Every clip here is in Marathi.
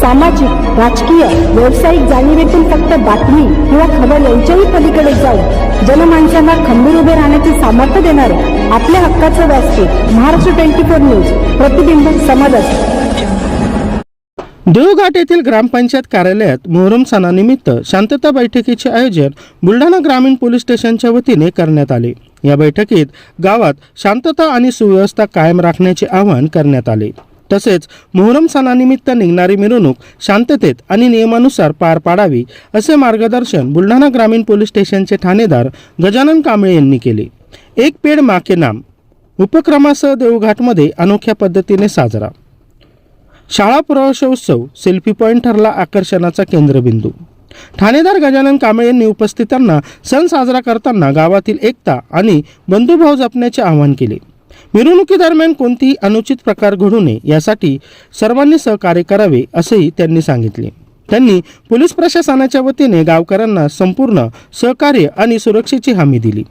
सामाजिक राजकीय व्यावसायिक जाणीवेतून फक्त बातमी किंवा खबर यांच्याही पलीकडे जाऊन जनमानसांना खंबीर उभे राहण्याचे सामर्थ्य देणारे आपल्या हक्काचं व्यासपीठ महाराष्ट्र ट्वेंटी फोर न्यूज प्रतिबिंब समाजात देवघाट येथील ग्रामपंचायत कार्यालयात मोहरम सणानिमित्त शांतता बैठकीचे आयोजन बुलढाणा ग्रामीण पोलीस स्टेशनच्या वतीने करण्यात आले. या बैठकीत गावात शांतता आणि सुव्यवस्था कायम राखण्याचे आवाहन करण्यात आले. तसेच मोहरम सणानिमित्त निघणारी मिरवणूक शांततेत आणि नियमानुसार पार पाडावी असे मार्गदर्शन बुलढाणा ग्रामीण पोलीस स्टेशनचे ठाणेदार गजानन कांबळे यांनी केले. एक पेड माके नाम उपक्रमासह देवघाटमध्ये अनोख्या पद्धतीने साजरा. शाळा प्रवेशोत्सव सेल्फी पॉईंट ठरला आकर्षणाचा केंद्रबिंदू. ठाणेदार गजानन कांबळे यांनी उपस्थितांना सण साजरा करताना गावातील एकता आणि बंधुभाव जपण्याचे आवाहन केले. मिरवणुकीदरम्यान कोणतीही अनुचित प्रकार घडू नये यासाठी सर्वांनी सहकार्य करावे असेही त्यांनी सांगितले. त्यांनी पोलीस प्रशासनाच्या वतीने गावकऱ्यांना संपूर्ण सहकार्य आणि सुरक्षेची हमी दिली.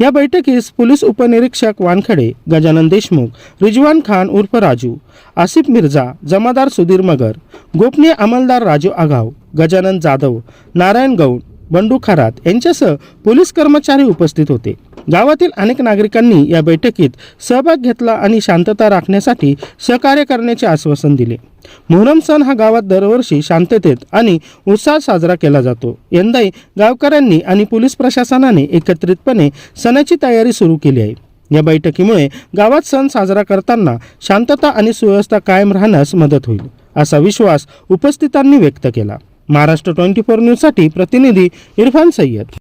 या बैठकीस पोलीस उपनिरीक्षक वानखडे गजानन देशमुख रिजवान खान उर्फ राजू आसिफ मिर्झा जमादार सुधीर मगर गोपनीय अंमलदार राजू आघाव गजानन जाधव नारायण गौड बंडू खरात यांच्यासह पोलीस कर्मचारी उपस्थित होते. गावातील अनेक नागरिकांनी या बैठकीत सहभाग घेतला आणि शांतता राखण्यासाठी सहकार्य करण्याचे आश्वासन दिले. मोहरम सण हा गावात दरवर्षी शांततेत आणि उत्साहात साजरा केला जातो. यंदाही गावकऱ्यांनी आणि पोलीस प्रशासनाने एकत्रितपणे सणाची तयारी सुरू केली आहे. या बैठकीमुळे गावात सण साजरा करताना शांतता आणि सुव्यवस्था कायम राहण्यास मदत होईल असा विश्वास उपस्थितांनी व्यक्त केला. महाराष्ट्र ट्वेंटी फोर न्यूजसाठी प्रतिनिधी इरफान सय्यद.